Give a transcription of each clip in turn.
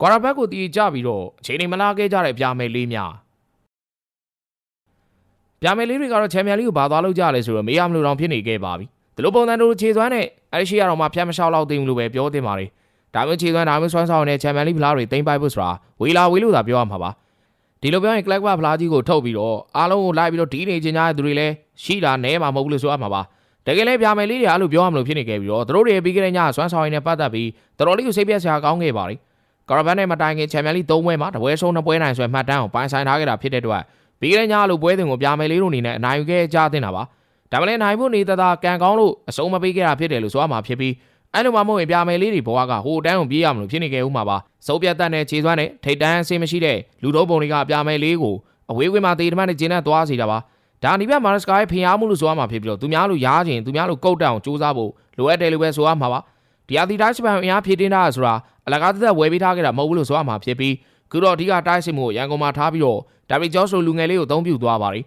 ကွာရာဘက်ကိုတီးကြပြီးတော့အချိန်နေမလာခဲ့ကြတဲ့ပြာမယ်လေးများပြာမယ်လေးတွေကတော့ချန်ပီယံလိကိုဘာသွားလို့ကြလဲဆိုတော့မေးရမလို့တော့ဖြစ်နေခဲ့ပါပြီဒီလိုပုံစံတို့ခြေစွမ်းနဲ့အဲ့ရှိရတော့မှဖျက်မလျှောက်တော့သိဘူးလို့ပဲပြောတင်ပါလေဒါမျိုးခြေစွမ်းဒါမျိုးစွမ်းဆောင်တဲ့ချန်ပီယံလိဖလားတွေသိမ့်ပိုက်ဖို့ဆိုတာဝေလာဝေလို့သာပြောရမှာပါဒီလိုပြောရင် Clark ဖလားကြီးကိုထုတ်ပြီးတော့အားလုံးကိုလိုက်ပြီးတော့ဒီနေချင်းကြတဲ့သူတွေလည်းရှိတာနဲမှာမဟုတ်ဘူးလို့ဆိုရမှာပါတကယ်လည်းပြာမယ်လေးတွေအဲ့လိုပြောရမလို့ဖြစ်နေခဲ့ပြီးတော့တို့တွေပြီးကြတဲ့ညစွမ်းဆောင်ရည်နဲ့ပတ်သက်ပြီးတော်တော်လေးကိုစိတ်ပြက်စရာကောင်းခဲ့ပါလေ ကာရဗန်နဲ့မတိုင်ခင်ချန်ပီယံလိ၃ပွဲမှာတပွဲဆုံးနှစ်ပွဲနိုင်ဆွဲမှတ်တမ်းကိုပိုင်ဆိုင်ထားခဲ့တာဖြစ်တဲ့အတွက်ပြီးခဲ့တဲ့ညလိုပွဲစဉ်ကိုပြမယ်လေးတို့အနေနဲ့အနိုင်ယူခဲ့ကြတင်တာပါဒါမှလည်းနိုင်ဖို့နေတသာကန်ကောင်းလို့အဆုံးမပေးခဲ့တာဖြစ်တယ်လို့ဆိုရမှာဖြစ်ပြီးအဲ့လိုမှမဟုတ်ရင်ပြမယ်လေးတွေဘဝကဟိုတန်းကိုပြေးရမလို့ဖြစ်နေခဲ့ဦးမှာပါစုပ်ပြတ်တတ်တဲ့ခြေစွမ်းနဲ့ထိတ်တန်းအဆင်မရှိတဲ့လူတော်ပုံတွေကပြမယ်လေးကိုအဝေးကွင်းမှာတေတမနဲ့ကျင်းနဲ့သွားစီတာပါဒါနိဗ္ဗာန်မာရစကာရဲ့ဖင်အားမှုလို့ဆိုရမှာဖြစ်ပြီးတော့သူများလိုရားခြင်းသူများလိုကုတ်တောင်စူးစမ်းဖို့လိုအပ်တယ်လို့ပဲဆိုရမှာပါ ဒီအသီတိုင်းစပန်အင်အားဖြည့်တင်းတာဆိုတာအလကားသက်သက်ဝယ်ပေးထားခဲ့တာမဟုတ်ဘူးလို့ဆိုရမှာဖြစ်ပြီးခုတော့အဓိကတိုက်စစ်မှုကိုရန်ကုန်မှာထားပြီးတော့ဒါဗစ်ဂျော့စ်လိုလူငယ်လေးကိုအသုံးပြုသွားပါလိ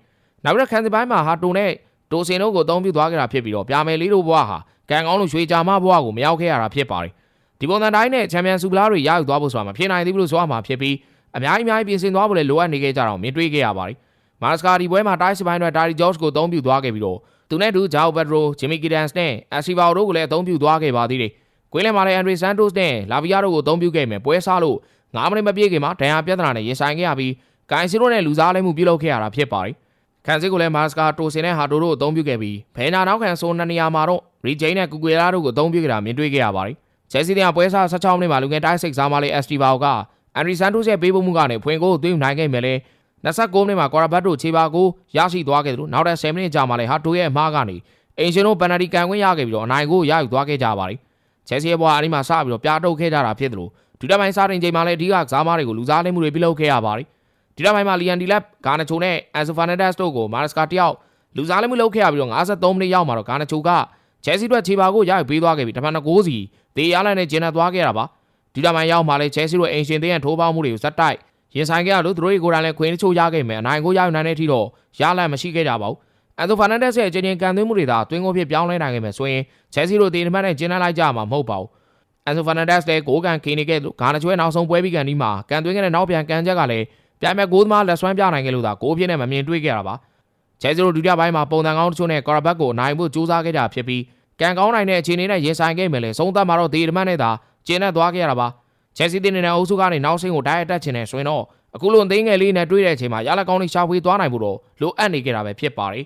နောက်ပြီးတော့ခန်စီပိုင်းမှာဟာတိုနဲ့တိုစင်တို့ကိုအသုံးပြုသွားခဲ့တာဖြစ်ပြီးတော့ပြာမယ်လေးတို့ဘဝဟာကန်ကောင်းလို့ရွှေကြာမဘဝကိုမရောက်ခဲ့ရတာဖြစ်ပါတယ်ဒီပုံစံတိုင်းနဲ့ချန်ပီယံဆူပလာတွေရယူသွားဖို့ဆိုတာမဖြစ်နိုင်သေးဘူးလို့ဆိုရမှာဖြစ်ပြီးအများကြီးအများကြီးပြင်ဆင်သွားဖို့လည်းလိုအပ်နေခဲ့ကြတော့မြင်တွေ့ခဲ့ရပါတယ်မာစကာဒီပွဲမှာတိုက်စစ်ပိုင်းတွေဒါရီဂျော့စ်ကိုအသုံးပြုသွားခဲ့ပြီးတော့သူနဲ့တူဂျာအိုဘက်ဒရိုဂျီမီကီဒန်စ်နဲ့အက်စီဗာတို့ကိုလည်းအသုံးပြုသွားခဲ့ပါသေးတယ် ကွင်းလယ်မှာလည်းအန်ဒရီဆန်တိုစ်နဲ့လာဗီယာတို့ကိုအသုံးပြုခဲ့မယ်ပွဲစားလို့9မိနစ်မပြည့်ခင်မှာဒဏ်ရာပြဿနာနဲ့ရင်ဆိုင်ခဲ့ရပြီးဂိုင်စီရိုနဲ့လူစားလဲမှုပြုလုပ်ခဲ့ရတာဖြစ်ပါတယ်။ခံစစ်ကိုလည်းမာစကာတိုစင်နဲ့ဟာတိုတို့ကိုအသုံးပြုခဲ့ပြီးဘယ်နာနောက်ခံဆိုးနှစ်နေရာမှာတော့ရီဂျိန်းနဲ့ကူကွေလာတို့ကိုအသုံးပြုခဲ့တာမြင်တွေ့ခဲ့ရပါတယ်။ချယ်ဆီတဲ့ပွဲစား16မိနစ်မှာလူငယ်တိုက်စိတ်စားမလေးအက်စတီဗာကအန်ဒရီဆန်တိုစ်ရဲ့ပေးပို့မှုကနေဖွင့်ကိုသွင်းနိုင်ခဲ့မယ်လေ29မိနစ်မှာကွာရာဘတ်တို့ခြေပါကိုရရှိသွားခဲ့တယ်လို့နောက်တဲ့10မိနစ်ကြာမှလည်းဟာတိုရဲ့အမှားကနေအင်ရှင်တို့ပန်နတီကန်ခွင့်ရခဲ့ပြီးတော့အနိုင်ကိုရယူသွားခဲ့ကြပါတယ်။ ချယ်ဆီရဲ့ဘွားအရင်မှစပြီးတော့ပြားတုတ်ခဲ့ကြတာဖြစ်တယ်လို့ဒူတာပိုင်းစားတင်ချိန်မှာလည်းအဓိကကစားမားတွေကိုလူစားလိမ့်မှုတွေပြုလုပ်ခဲ့ရပါတယ်ဒူတာပိုင်းမှာလီယန်ဒီလက်ဂါနချိုနဲ့အန်ဆိုဖာနက်ဒက်စ်တို့ကိုမာရစကာတယောက်လူစားလိမ့်မှုလုပ်ခဲ့ရပြီးတော့53မိနစ်ရောက်မှာတော့ဂါနချိုကချယ်ဆီတို့ခြေပါကိုရယူပေးသွားခဲ့ပြီးတမန်9စီဒေရလိုင်းနဲ့ဂျင်နာသွားခဲ့တာပါဒူတာပိုင်းရောက်မှာလည်းချယ်ဆီတို့အင်ရှင်သေးရန်ထိုးပေါင်းမှုတွေကိုဇက်တိုက်ရင်ဆိုင်ခဲ့ရလို့သူတို့တွေကိုယ်တိုင်လည်းခွင့်တချို့ရခဲ့မယ်အနိုင်ကိုရယူနိုင်တဲ့အထိတော့ရလန့်မရှိခဲ့ကြပါဘူး အန်ဆိုဖာနက်ဒက်စ်ရဲ့အချိန်ချင်းကန်သွင်းမှုတွေသာတွင်းကိုဖြစ်ပြောင်းလဲနိုင်ခဲ့မယ်ဆိုရင်ချယ်ဆီတို့ဒေနမတ်နဲ့ဂျင်နာလိုက်ကြမှာမဟုတ်ပါဘူးအန်ဆိုဖာနန်ဒက်စ်လည်းကိုကန်ခင်းနေခဲ့လို့ဂါနာချွဲနောက်ဆုံးပွဲပြီးကန်ဒီမှာကန်သွင်းခဲ့တဲ့နောက်ပြန်ကန်ချက်ကလည်းပြိုင်မဲ့ဂိုးသမားလက်ဆွမ်းပြနိုင်ခဲ့လို့သာဂိုးဖြစ်နဲ့မမြင်တွေ့ခဲ့ရတာပါချဲစီရိုဒုတိယပိုင်းမှာပုံစံကောင်းတချို့နဲ့ကာရာဘတ်ကိုအနိုင်ဖို့ကြိုးစားခဲ့ကြဖြစ်ပြီးကန်ကောင်းနိုင်တဲ့အခြေအနေနဲ့ရင်ဆိုင်ခဲ့မယ်လေဆုံးသက်မှာတော့ဒီဒမတ်နဲ့သာကျင်းနဲ့သွားခဲ့ရတာပါချဲစီတင်းနေတဲ့အုပ်စုကနေနောက်ဆင်းကိုတိုက်ရိုက်တက်ချင်တဲ့ဆိုရင်တော့အခုလိုသိန်းငယ်လေးနဲ့တွေ့တဲ့အချိန်မှာရလက်ကောင်းလေးရှာဖွေသွားနိုင်ဖို့တော့လိုအပ်နေကြတာပဲဖြစ်ပါတယ်